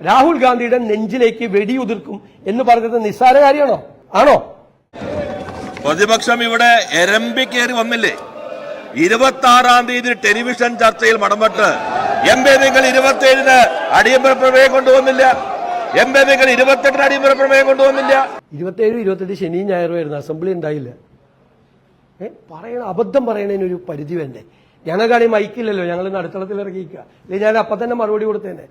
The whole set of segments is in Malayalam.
രാഹുൽ ഗാന്ധിയുടെ നെഞ്ചിലേക്ക് വെടിയുതിർക്കും എന്ന് പറഞ്ഞത് നിസ്സാര കാര്യമാണോ? ആണോ? പ്രതിപക്ഷം ഇവിടെ എരമ്പി കയറി വന്നില്ലേ? ഇരുപത്തി ആറാം തീയതി ടെലിവിഷൻ ചർച്ചയിൽ മടമ്പട്ട് എം പി നിങ്ങൾ ഇരുപത്തി ഏഴിന് അടിയന്തര പ്രമേയം കൊണ്ടുവന്നില്ല. എം പി നിങ്ങൾ ഇരുപത്തെട്ടിന് അടിയന്തര പ്രമേയം കൊണ്ടുവന്നില്ല. ഇരുപത്തിയേഴും ഇരുപത്തെട്ട് ശനിയും ഞായറുമായിരുന്നു അസംബ്ലി ഉണ്ടായില്ല. ഏ പറയണ അബദ്ധം പറയണതിന് ഒരു പരിധി വേണ്ടേ ഞങ്ങൾക്കാണെങ്കിൽ മൈക്കില്ലല്ലോ ഞങ്ങൾ നടുത്തളത്തിൽ ഇറങ്ങിയിരിക്കുക അല്ലെങ്കിൽ ഞാൻ അപ്പം തന്നെ മറുപടി കൊടുത്തേനെ.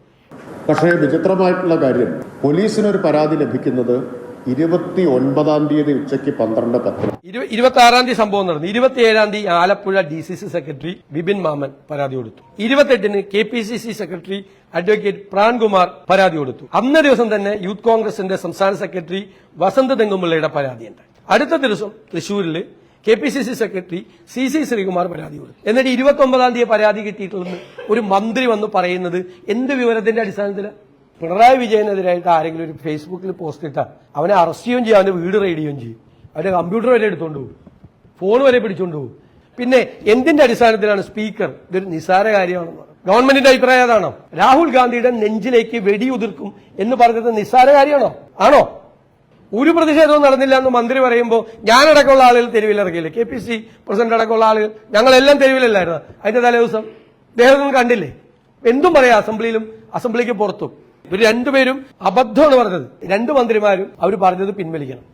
പക്ഷേ വിചിത്രമായിട്ടുള്ള കാര്യം. പോലീസിനൊരു പരാതി ലഭിക്കുന്നത് ഇരുപത്തി ഒൻപതാം തീയതി ഉച്ചയ്ക്ക് പന്ത്രണ്ട് പത്തിന്. ഇരു- ഇരുപത്തി ആറാം തീയതി സംഭവം നടന്നു. ഇരുപത്തി ഏഴാം തീയതി Alappuzha D C C secretary Bipin Mammen പരാതി കൊടുത്തു. ഇരുപത്തെട്ടിന് K P C C secretary advocate Prankumar പരാതി കൊടുത്തു. അന്ന ദിവസം തന്നെ യൂത്ത് കോൺഗ്രസിന്റെ സംസ്ഥാന സെക്രട്ടറി വസന്ത് തെങ്ങുമ്പിള്ളയുടെ പരാതിയുണ്ട് അടുത്ത ദിവസം തൃശൂരിൽ K P C C secretary C C Sreekumar പരാതി കൊടുത്തു. എന്നിട്ട് ഇരുപത്തി ഒമ്പതാം തീയതി പരാതി കിട്ടിയിട്ടുള്ളത് ഒരു മന്ത്രി വന്ന് പറയുന്നത് എന്ത് വിവരത്തിന്റെ അടിസ്ഥാനത്തിലാണ് പിണറായി വിജയനെതിരായിട്ട് ആരെങ്കിലും ഒരു ഫേസ്ബുക്കിൽ പോസ്റ്റ് ഇട്ടാൽ അവനെ അറസ്റ്റ് ചെയ്യുകയും ചെയ്യും അവന്റെ വീട് റെയ്ഡ് ചെയ്യുകയും ചെയ്യും. അവന്റെ കമ്പ്യൂട്ടർ വരെ എടുത്തുകൊണ്ട് പോകും. ഫോൺ വരെ പിടിച്ചോണ്ട് പോകും. പിന്നെ എന്തിന്റെ അടിസ്ഥാനത്തിലാണ് സ്പീക്കർ? ഇതൊരു നിസ്സാര കാര്യമാണെന്ന് പറയുന്നത് ഗവൺമെന്റിന്റെ അഭിപ്രായം അതാണോ? രാഹുൽ ഗാന്ധിയുടെ നെഞ്ചിലേക്ക് വെടിയുതിർക്കും എന്ന് പറഞ്ഞത് നിസ്സാര കാര്യമാണോ? ആണോ? ഒരു പ്രതിഷേധവും നടന്നില്ല എന്ന് മന്ത്രി പറയുമ്പോൾ ഞാനടക്കമുള്ള ആളുകൾ തെരുവിലിറങ്ങിയില്ല? കെ പി സി പ്രസിഡന്റ് അടക്കമുള്ള ആളുകൾ. ഞങ്ങളെല്ലാം തെരുവിലല്ലായിരുന്നു? അതിന്റെ തലേദിവസം അദ്ദേഹം കണ്ടില്ലേ? എന്തും പറയാം അസംബ്ലിയിലും അസംബ്ലിക്ക് പുറത്തും. ഇവർ രണ്ടുപേരും അബദ്ധമാണ് പറഞ്ഞത്. രണ്ട് മന്ത്രിമാരും അവർ പറഞ്ഞത് പിൻവലിക്കണം.